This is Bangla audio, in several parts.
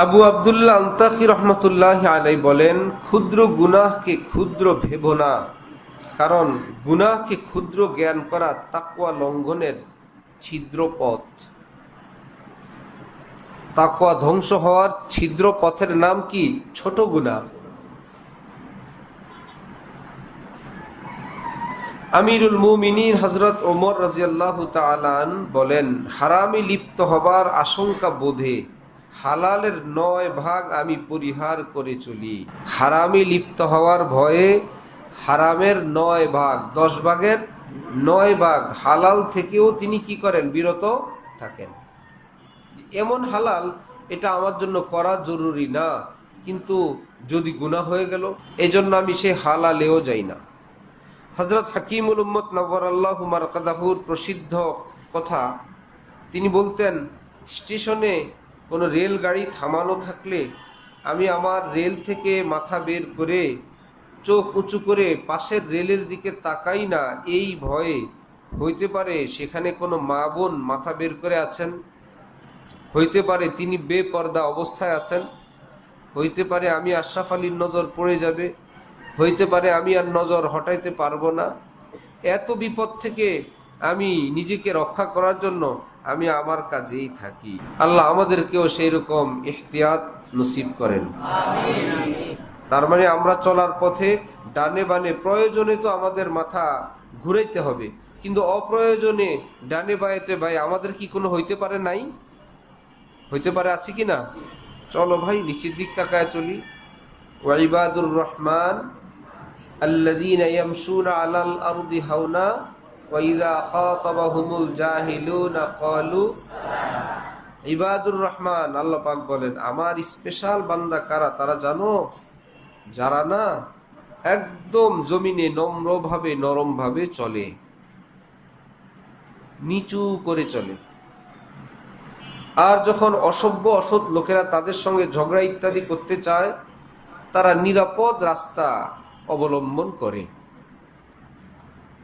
আবু আবদুল্লাহ আন্তাকি রহমতুল্লাহ আলাই বলেন, ক্ষুদ্র গুনাহকে ক্ষুদ্র ভেব না কারণ গুনাহকে ক্ষুদ্র জ্ঞান করা তাকুয়া লঙ্ঘনের ছিদ্র পথ তাকুয়া ধ্বংস হওয়ার ছিদ্র পথের নাম কি? ছোট গুনাহ। আমিরুল মুমিনিন হজরত ওমর রাজিয়াল্লাহ তালান বলেন, হারামি লিপ্ত হবার আশঙ্কা বোধে হালালের নয় ভাগ আমি পরিহার করে চলি। হারামি লিপ্ত হওয়ার ভয়ে হারামের নয় ভাগ, দশ ভাগের নয় ভাগ। হালাল থেকেও তিনি কি করেন? বিরত থাকেন। এমন হালাল, এটা আমার জন্য করা জরুরি না। কিন্তু যদি গুণা হয়ে গেল, এজন্য আমি সে হালালেও যাই না। হজরত হাকিমুল উম্মত নবর আল্লাহ মারকাদাহুর প্রসিদ্ধ কথা, তিনি বলতেন, স্টেশনে কোনো রেলগাড়ি থামানো থাকলে আমি আমার রেল থেকে মাথা বের করে চোখ উঁচু করে পাশের রেলের দিকে তাকাই না, এই ভয়ে। হইতে পারে সেখানে কোনো মা বোন মাথা বের করে আছেন। হইতে পারে তিনি বেপর্দা অবস্থায় আছেন। হইতে পারে আমি আশরাফ আলীর নজর পড়ে যাবে। হইতে পারে আমি আর নজর হটাইতে পারব না। এত বিপদ থেকে আমি নিজেকে রক্ষা করার জন্য আমি আমার কাজেই থাকি। আল্লাহ আমাদেরকেও সেই রকম ইহতিয়াত নসিব করেন। তার মানে আমরা চলার পথে ডানে বানে প্রয়োজনে তো আমাদের মাথা ঘুরাইতে হবে, কিন্তু অপ্রয়োজনে ডানে বায়েতে ভাই আমাদের কি কোনো হইতে পারে নাই? হইতে পারে আছে কি না? চলো ভাই নিচের দিক তাকায় চলি। ওয়াইবাদুর রহমান আল্লাদিন আলাল আরদি হাওনা وإذا خاطبهم الجاهلون قالوا ইবাদুর রহমান আল্লাহ পাক বলেন আমার স্পেশাল বান্দা কারা তারা জানো যারা না একদম জমিনে নম্রভাবে নরমভাবে চলে নিচু করে চলে আর যখন অসভ্য অসৎ লোকেরা তাদের সঙ্গে ঝগড়া ইত্যাদি করতে চায় তারা নিরাপদ রাস্তা অবলম্বন করে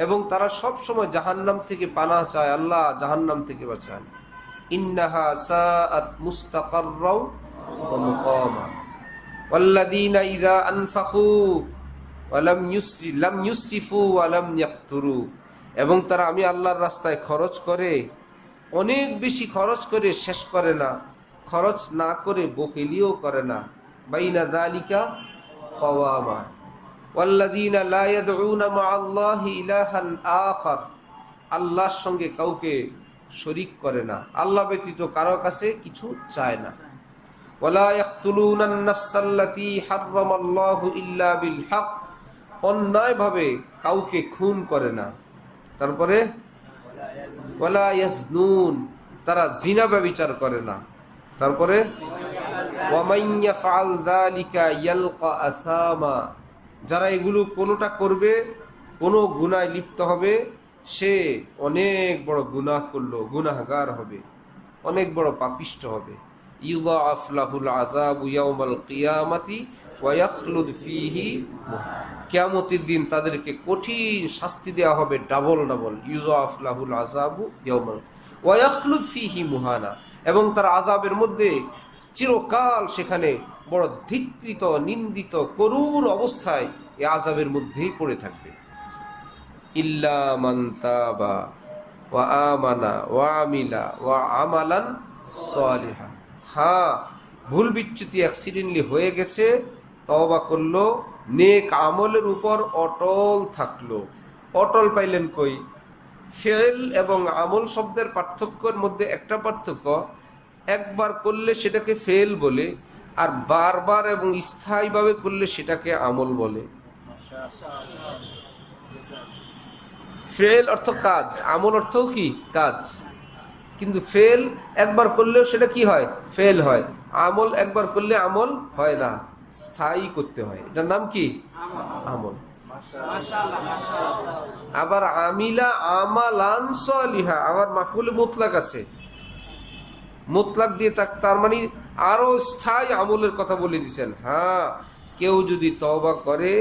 এবং তারা সব সময় জাহান্নাম থেকে পানা চায়, আল্লাহ জাহান্নাম থেকে বাঁচান। ইন্নাহা আনফাকু এবং তারা, আমি আল্লাহর রাস্তায় খরচ করে, অনেক বেশি খরচ করে শেষ করে না। খরচ না করে বকেলিও করে না। বাইনা দালিকা পাওয়া والذين لا يدعون مع الله إلها آخر আল্লাহর সঙ্গে কাউকে শরিক করে না আল্লাহ ব্যতীত কারো কাছে কিছু চায় না ولا يقتلون النفس التي حرم الله إلا بالحق অন্যায়ভাবে কাউকে খুন করে না তারপরে ওয়ালা ইয়াজনুন তারা জিনা ব্যবিচার করে না তারপরে যারা এগুলো কোনোটা করবে, কোনো গুনায় লিপ্ত হবে, সে অনেক বড় গুনাহ করল, গুনাহগার হবে, অনেক বড় পাপিষ্ট হবে। কিয়ামতের দিন তাদেরকে কঠিন শাস্তি দেওয়া হবে, ডাবল ডাবল। ইউজাফলাহুল আজাবু ইয়াউমাল ওয়াখলুদ ফিহি মুহানা। এবং তার আজাবের মধ্যে চিরকাল সেখানে বড় ধিকৃত, নিন্দিত, করুণ অবস্থায় এ আজাবের মধ্যেই পড়ে থাকবে। ইল্লা মান্তাবা ওয়া আমানা ওয়া আমিলা ওয়া আমালান সালিহা। হ্যাঁ ভুল বিচ্যুতি অ্যাক্সিডেন্টলি হয়ে গেছে, তওবা করল, নেক আমলের উপর অটল থাকল। অটল পাইলেন কই? ফেল এবং আমল শব্দের পার্থক্যের মধ্যে একটা পার্থক্য একবার করলে সেটাকে ফেল বলে, আর বারবার এবং স্থায়ীভাবে করলে সেটাকে আমল বলে। ফেল অর্থ কাজ, আমল অর্থও কি? কাজ। কিন্তু ফেল একবার করলেও সেটা কি হয়? ফেল হয়। আমল একবার করলে আমল হয় না, স্থায়ী করতে হয়। এটার নাম কি? আমল। আবার আমিলা আমালান সলিহা, আবার মাফুল মুতলাক আছে। মুতলাক দিয়ে তার মানে আরও স্থায়ী আমলের কথা বলে দিছেন। হ্যাঁ কেউ যদি তওবা করে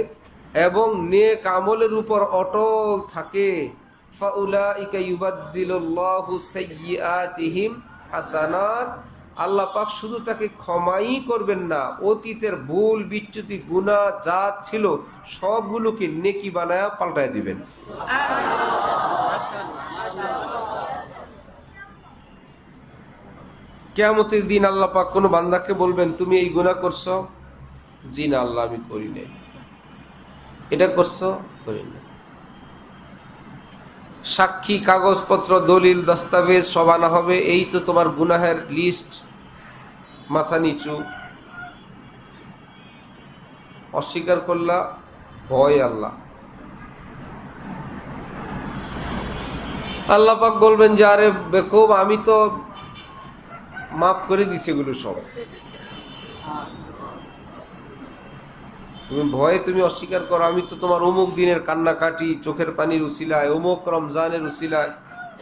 এবং নেক আমলের উপর অটল থাকে হাসানাত। আল্লাহ পাক শুধু তাকে ক্ষমাই করবেন না, অতীতের ভুল, বিচ্যুতি, গুনাহ যা ছিল সবগুলোকে নেকি বানায়া পাল্টায় দিবেন। কেয়ামতের দিন আল্লাহ পাক কোনো বান্দাকে বলবেন, তুমি এই গুনাহ করছ? জি না, আল্লাহ, আমি করি নাই। এটা করছ, করি না সাক্ষী, কাগজপত্র, দলিল, দস্তাবেজ, সব আনা হবে। এই তো তোমার গুনাহের লিস্ট মাথা নিচু। অস্বীকার করলা, ভয় আল্লাহ। আল্লাহ পাক বলবেন যে, আরে বেকুব, আমি তো মাফ করে দিছে এগুলো সব। তুমি ভয়ে তুমি অস্বীকার করো, আমি তো তোমার অমুক দিনের কান্নাকাটি, চোখের পানির উসিলায়, অমুক রমজানের উসিলায়,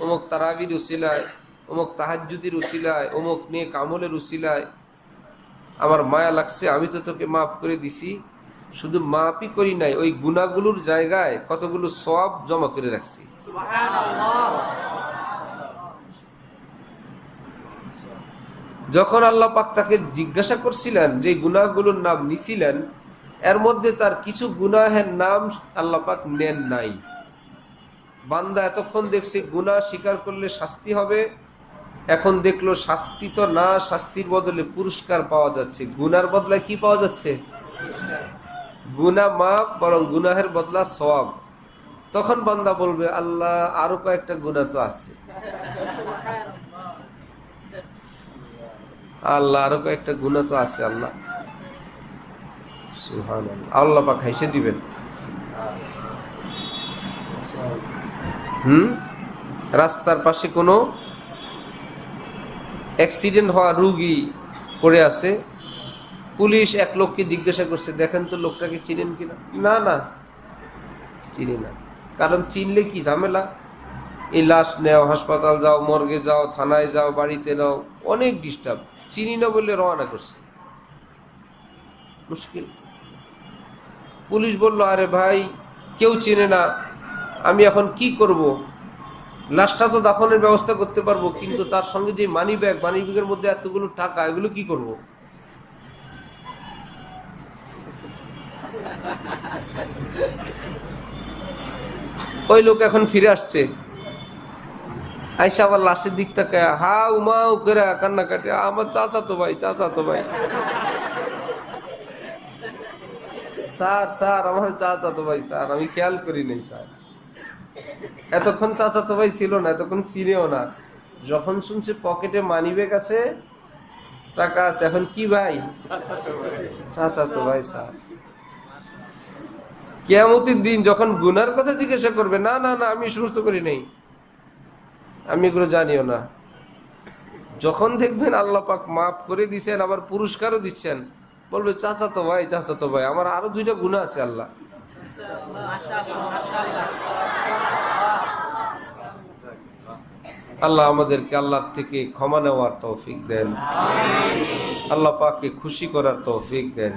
অমুক তারাবির উসিলায়, অমুক তাহাজুদির উসিলায়, অমুক নিয়ে কামলের উসিলায়। আমার মায়া লাগছে, আমি তো তোকে মাফ করে দিছি। শুধু মাফই করি নাই, ওই গুণাগুলোর জায়গায় কতগুলো সব জমা করে রাখছি। যখন আল্লাহ পাক তাকে জিজ্ঞাসা করছিলেন যে গুনাহগুলোর নাম নিছিলেন, এর মধ্যে তার কিছু গুনাহের নাম আল্লাহ পাক নেন নাই। বান্দা এতক্ষণ দেখছে গুনাহ স্বীকার করলে শাস্তি হবে, এখন দেখল শাস্তি তো না, শাস্তির বদলে পুরস্কার পাওয়া যাচ্ছে। গুনার বদলায় কি পাওয়া যাচ্ছে? গুনা মাপ বরং গুনাহের বদলা সব তখন বান্দা বলবে, আল্লাহ, আরও কয়েকটা গুনাহ তো আছে। আল্লাহ, আরও কয়েকটা গুণা তো আছে আল্লাহ। সুবহানাল্লাহ। আল্লাহ পাক হাইসে দিবেন। হুম? রাস্তার পাশে কোনো অ্যাক্সিডেন্ট হওয়া রুগী পড়ে আছে, পুলিশ এক লোককে জিজ্ঞাসা করছে, দেখেন তো লোকটাকে চিনেন কিনা? না না। চিনি না। কারণ চিনলে কি ঝামেলা? এই লাশ নেও, হাসপাতাল যাও, মর্গে যাও, থানায় যাও, বাড়িতে নাও, অনেক ডিস্টার্ব চিনি না বললে রওনা করছে। মুশকিল। পুলিশ বলল, আরে ভাই, কেউ চিনে না, আমি এখন কি করব? লাশটা তো দাফনের ব্যবস্থা করতে পারব, কিন্তু তার সঙ্গে যে মানি ব্যাগ মানি ব্যাগের মধ্যে এতগুলো টাকা, এগুলো কি করব? ওই লোক এখন ফিরে আসছে। আইসা আবার লাশের দিক থেকে, হা, উমা করে কান্না কাটে আমার চাচা তো ভাই, চাচা তো ভাই। স্যার স্যার, আমার চাচা তো ভাই, স্যার, আমি খেয়াল করি নাই, স্যার। এতক্ষণ চাচা তো ভাই ছিল না, এতক্ষণ চিনেও না। যখন শুনছে পকেটে মানি ব্যাগ আছে, টাকা আছে, এখন কি ভাই? চাচা তো ভাই, স্যার। কেয়ামতির দিন যখন গুনার কথা জিজ্ঞাসা করবে, না না না, আমি সমস্ত করি নাই। আমি এগুলো জানিও না। যখন দেখবেন আল্লাহ পাক মাফ করে দিচ্ছেন আবার পুরস্কারও দিচ্ছেন, বলবে চাচা তো ভাই চাচা তো ভাই, আমার আরও দুইটা গুণা আছে আল্লাহ। আল্লাহ আমাদেরকে আল্লাহ থেকে ক্ষমা নেওয়ার তৌফিক দেন। আল্লাহ পাককে খুশি করার তৌফিক দেন।